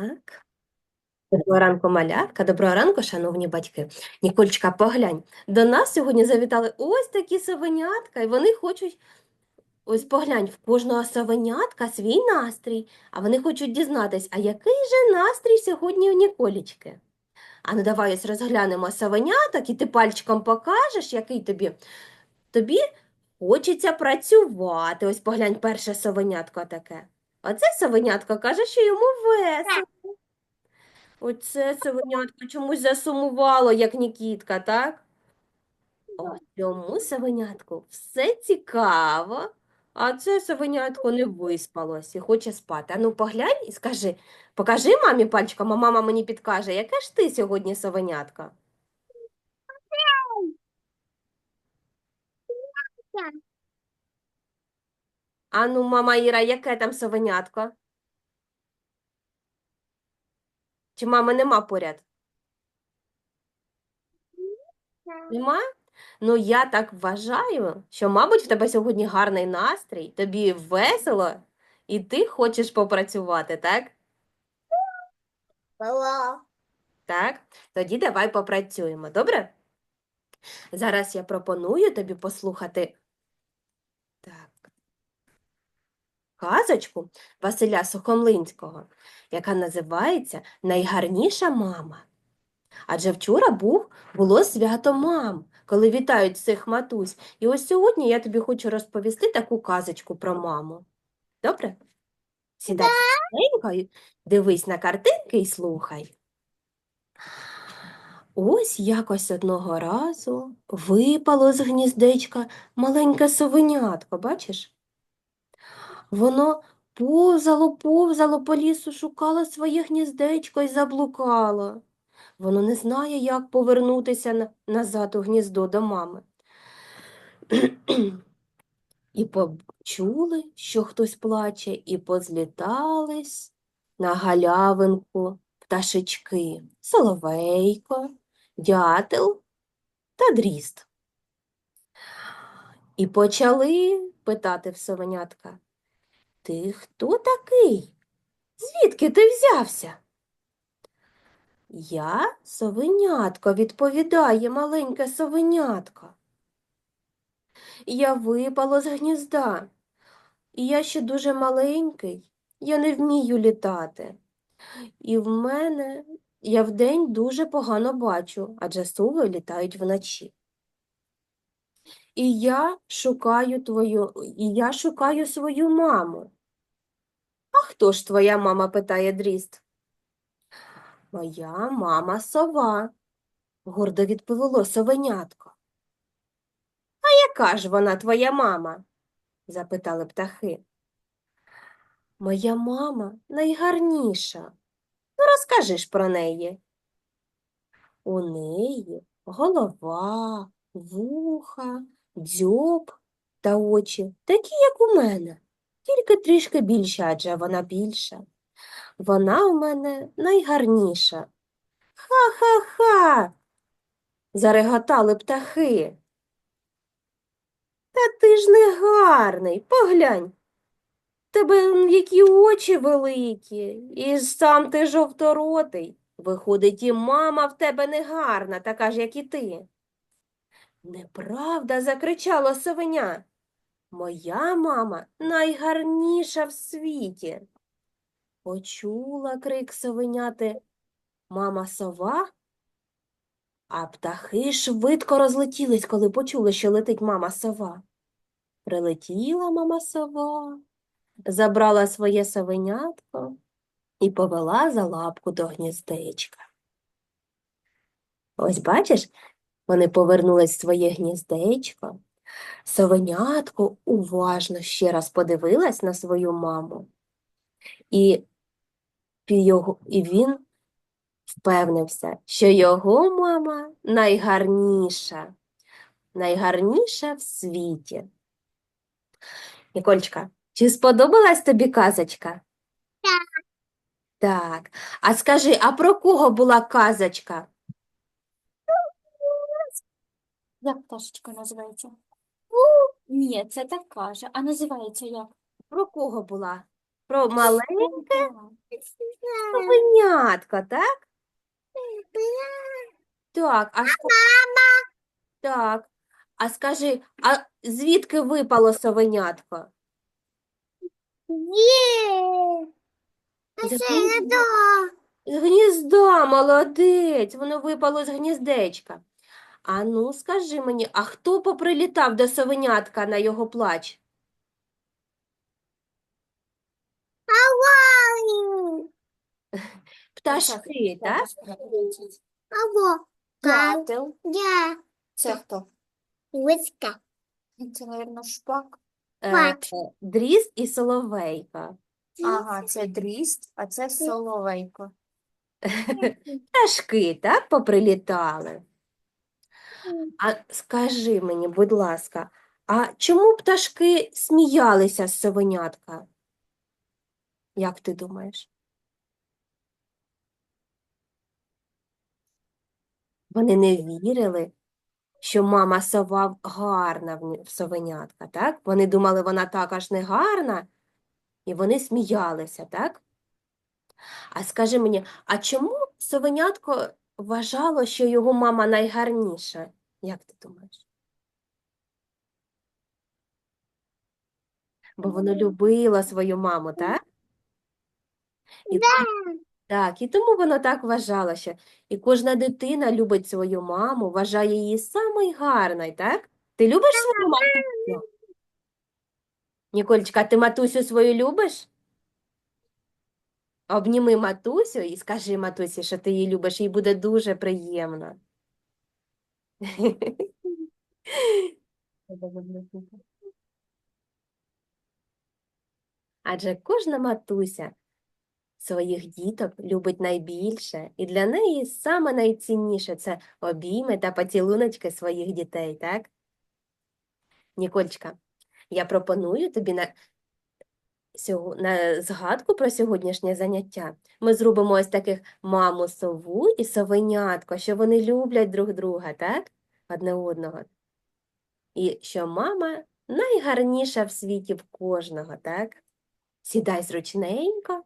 Так. Доброго ранку, малятка, доброго ранку, шановні батьки. Нікольчка, поглянь, до нас сьогодні завітали ось такі совенятка, і вони хочуть, ось поглянь, в кожного совенятка свій настрій, а вони хочуть дізнатись, а який же настрій сьогодні у Ніколічки? А ну давай ось розглянемо совеняток, і ти пальчиком покажеш, який тобі. Тобі хочеться працювати. Ось поглянь, перше совенятко таке. Оце совенятко каже, що йому весело. Оце совенятко чомусь засумувало, як Нікітка, так? Ось цьому совенятку все цікаво, а це совенятко не виспалось і хоче спати. Ану, поглянь і скажи, покажи мамі пальчиком, а мама мені підкаже, яке ж ти сьогодні совенятко? Ану, мама Іра, яке там совенятко? Чи мами нема поряд? Нема? Ну, я так вважаю, що, мабуть, в тебе сьогодні гарний настрій, тобі весело, і ти хочеш попрацювати, так? Так? Тоді давай попрацюємо, добре? Зараз я пропоную тобі послухати так, казочку Василя Сухомлинського, яка називається Найгарніша мама. Адже вчора був, було свято мам, коли вітають всіх матусь. І ось сьогодні я тобі хочу розповісти таку казочку про маму. Добре? Сідай тихенько, дивись на картинки і слухай. Ось якось одного разу випало з гніздечка маленьке совенятко, бачиш? Воно повзало, повзало по лісу, шукало своє гніздечко і заблукало. Воно не знає, як повернутися на- назад у гніздо до мами. І почули, що хтось плаче, і позлітались на галявинку пташечки Соловейко, дятел та дріст. І почали питати в совенятка, ти хто такий? Звідки ти взявся? Я совенятко, відповідає маленьке совенятко. Я випало з гнізда, і я ще дуже маленький, я не вмію літати. І в мене я вдень дуже погано бачу, адже сови літають вночі. І я шукаю твою, і я шукаю свою маму. А хто ж твоя мама? питає дріст. Моя мама сова, гордо відповіло совенятко. А яка ж вона твоя мама? запитали птахи. Моя мама найгарніша. Ну, розкажи ж про неї. У неї голова, вуха, дзьоб та очі, такі, як у мене, тільки трішки більше, адже вона більша. Вона у мене найгарніша. Ха-ха-ха. зареготали птахи. Та ти ж не гарний, поглянь. Тебе які очі великі, і сам ти жовторотий. Виходить, і мама в тебе не гарна, така ж, як і ти. Неправда, закричало совеня. Моя мама найгарніша в світі. Почула крик совеняти мама сова, а птахи швидко розлетілись, коли почули, що летить мама сова. Прилетіла мама сова, забрала своє совенятко і повела за лапку до гніздечка. Ось бачиш, вони повернулись в своє гніздечко. Совенятко уважно ще раз подивилась на свою маму, і, його, і він впевнився, що його мама найгарніша, найгарніша в світі. Нікольчка, чи сподобалась тобі казочка? Так. Так. А скажи, а про кого була казочка? Як пташечка називається? Ні, це так каже. А називається як? Про кого була? Про маленьке совенятко, так? Так, а ска- так. А скажи, а звідки випало совенятко? З гнізда. З гнізда, молодець, воно випало з гніздечка. А ну, скажи мені, а хто поприлітав до совенятка на його плач? Аварію. Пташки, так? Або. Дятел. Я. Це хто? Виска. Це, мабуть, шпак. Е. Дрізд і соловейка. Ага, це дріст, а це соловейко. Пташки, так, поприлітали. А скажи мені, будь ласка, а чому пташки сміялися з совенятка? Як ти думаєш? Вони не вірили, що мама сова гарна в совенятка, так? Вони думали, вона також не гарна, і вони сміялися, так? А скажи мені, а чому совенятко вважало, що його мама найгарніша? Як ти думаєш? Бо воно любило свою маму, так? І тому- так, і тому воно так вважало, що і кожна дитина любить свою маму, вважає її самою гарною, так? Ти любиш свою матусю? Ніколечка, ти матусю свою любиш? Обніми матусю і скажи матусі, що ти її любиш, їй буде дуже приємно. Адже кожна матуся своїх діток любить найбільше, і для неї саме найцінніше це обійми та поцілуночки своїх дітей, так? Нікольчка, я пропоную тобі на, згадку про сьогоднішнє заняття. Ми зробимо ось таких маму сову і совенятко, що вони люблять друг друга, так? Одне одного. І що мама найгарніша в світі в кожного, так? Сідай зручненько.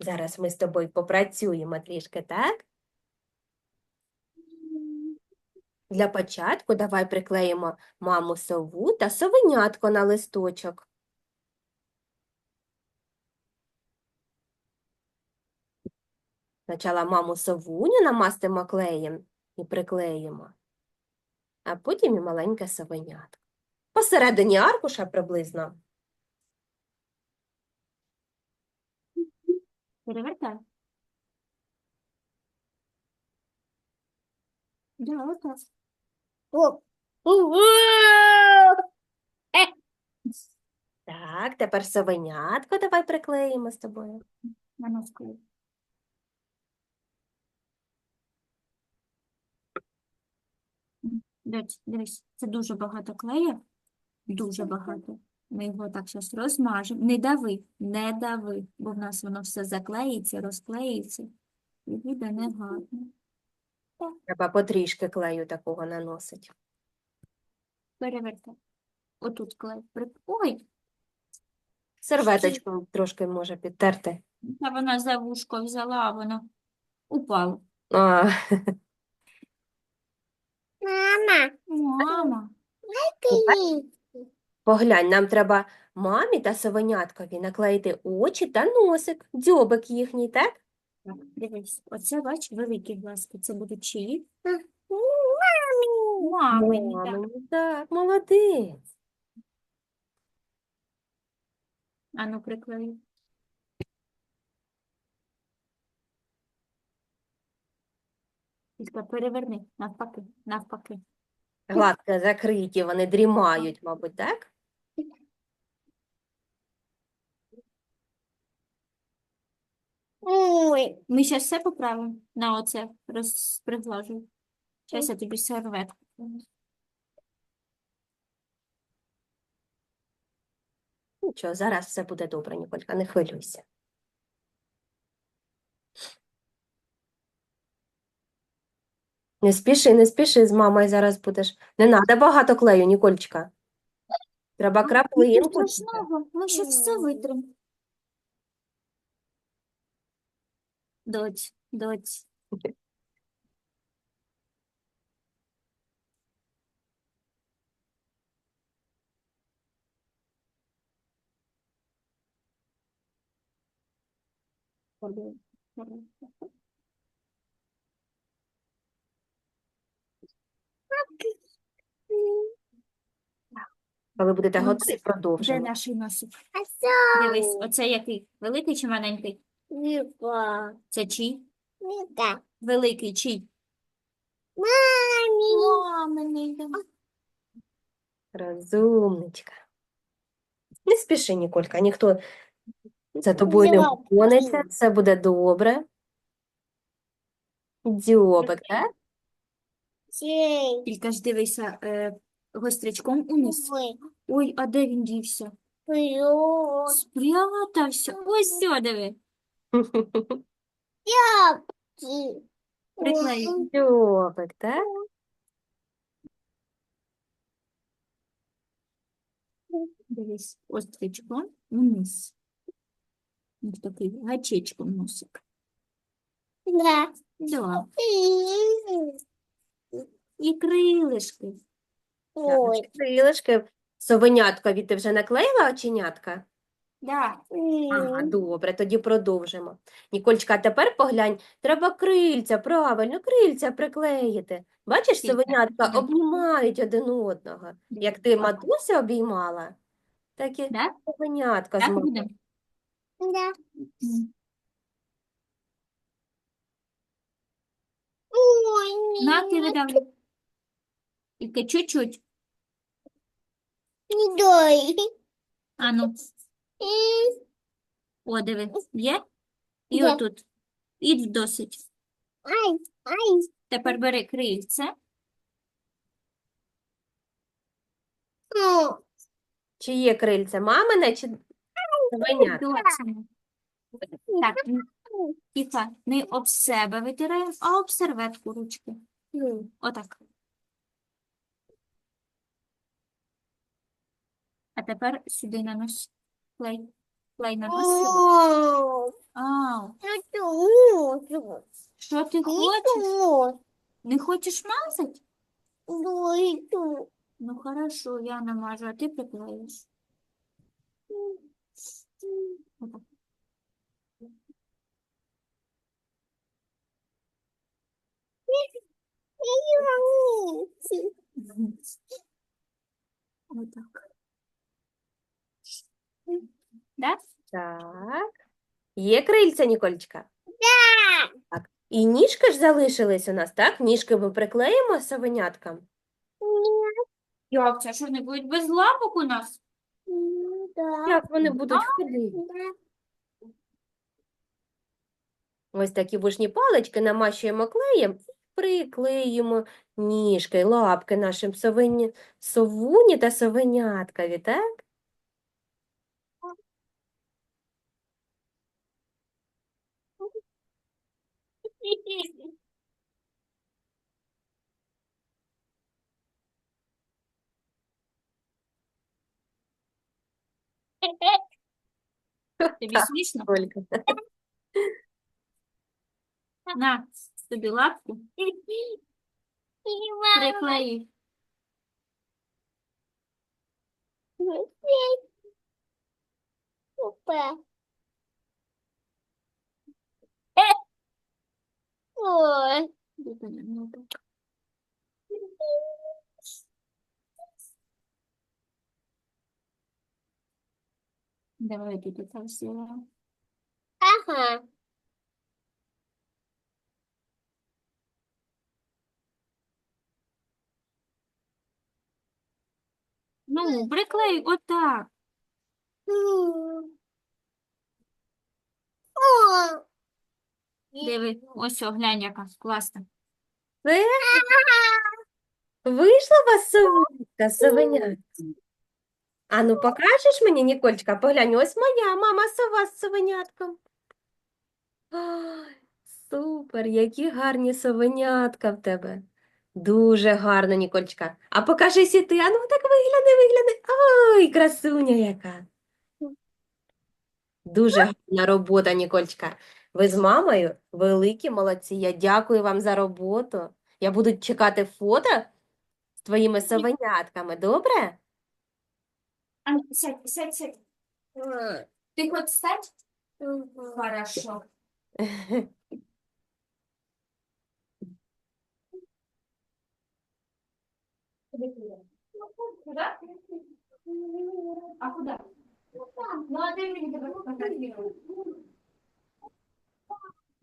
Зараз ми з тобою попрацюємо трішки, так? Для початку давай приклеїмо маму сову та совенятко на листочок. Спочатку маму совуню намастимо клеєм і приклеїмо, а потім і маленьке совенятко. Посередині аркуша приблизно. Перевертай. Да, отак. Оп. Так, тепер совенятко давай приклеїмо з тобою. На носку. Дивись, дивись, це дуже багато клею. Дуже багато. Ми його так зараз розмажемо. Не дави, не дави, бо в нас воно все заклеїться, розклеїться. І буде негарно. Треба потрішки клею такого наносити. Перевертай. Отут клей. При- Ой, Серветочку трошки може підтерти. та вона за вушко взяла, а воно упало. А, Мама. Мама. Поглянь, нам треба мамі та совеняткові наклеїти очі та носик, дзьобик їхній, так? Так, дивись, оце, бач, великі глазки. Це будуть чиї? Мамі. Мамині, так. Мамині, так, молодець. А ну приклею. Тільки переверни, навпаки, навпаки. Гладко закриті, вони дрімають, мабуть, так? Ой. Ми зараз все поправимо на оце розприглажую. Зараз я тобі серветку. Нічого, зараз все буде добре, Ніколька, не хвилюйся. Не спіши, не спіши з мамою зараз будеш. Не треба багато клею, Нікольчика. Треба краплинку. ми ще все витримо. Доць, доць. Коли будете Ну, готові, Де продовжимо. наш носик? Дивись, оце який? Великий чи маленький? Віка. Це чий? Віка. Великий чий? Мамі. Маминий. Розумничка. Не спіши, Ніколька, ніхто за тобою не Дзьобик. гониться, все буде добре. Дзьобик, так? Цей. Тільки ж дивися е, гострячком униз. Ой. Ой, а де він дівся? Плюс. Спрятався. Ось сьо, диви. Ті. Приклеїв. Дзьобик, так? Дивись, острячком униз. Ось такий гачечком носик. Да. Да. І крилишки. Ой. Крилишки. Совеняткові ти вже наклеїла оченятка? Да. Ага, добре, тоді продовжимо. Нікольчка, тепер поглянь, треба крильця, правильно, крильця приклеїти. Бачиш, совенятка обнімають один одного. Як ти матуся обіймала, так і Да? совенятка Так буде? Да. Ой, На, ти видавлю. Тільки чуть-чуть. не дай. Ану, о, диви, є? І Є. отут. І досить. Ай, ай. Тепер бери крильце. Чи є крильце мамине, чи? Доцяне. Так, Тіка, не об себе витираємо, а об серветку ручки. Отак. А тепер сюди на нос. Клей. Клей на нос сюди. О, Ау, это музыка. що ти Это хочеш? музыка. Не хочеш мазати? Да, это. Ну, хорошо, я намажу, а ти приклеїш. Отак. Я не могу. Мгм. Отак. Да? Так. Є крильця, Нікольчка? Да. Так. І ніжки ж залишились у нас, так? Ніжки ми приклеїмо совеняткам? Ні. Як це, що не будуть без лапок у нас? Да. Як вони будуть ходити? Да. Ось такі вушні палички намащуємо клеєм, і приклеїмо ніжки, лапки нашим совині, совуні та совеняткові, так? Тобі смішно? Ольга. На, тобі лапку, приклеїй. Опа. Ой. Давай тут это сделаем. Ага. Ну, приклей отак. О. Диви, ось, о, глянь, яка класна. Це вийшла у вас совунька, совенятка? А ну покажеш мені, Нікольчка, поглянь, ось моя мама сова з совенятком. Супер, які гарні совенятка в тебе. Дуже гарно, Нікольчка. А покажись і ти. А ну так вигляни, вигляни. Ой, красуня яка. Дуже гарна робота, Нікольчка. Ви з мамою великі молодці. Я дякую вам за роботу. Я буду чекати фото з твоїми совенятками, добре? А, сядь, сядь, сядь. Ти хоч встать? Хорошо. Куда? А куда? Ну, а ти мені давай фотографіруй.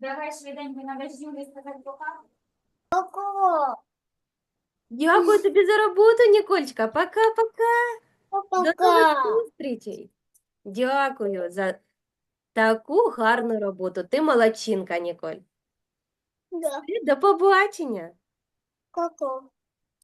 Давай швиденько навезю Юлі сказати пока. Пока. Дякую тобі за роботу, Нікольчка. Пока-пока. До нових зустрічей. Дякую за таку гарну роботу. Ти молодчинка, Ніколь. Да. До побачення. Ку-ку.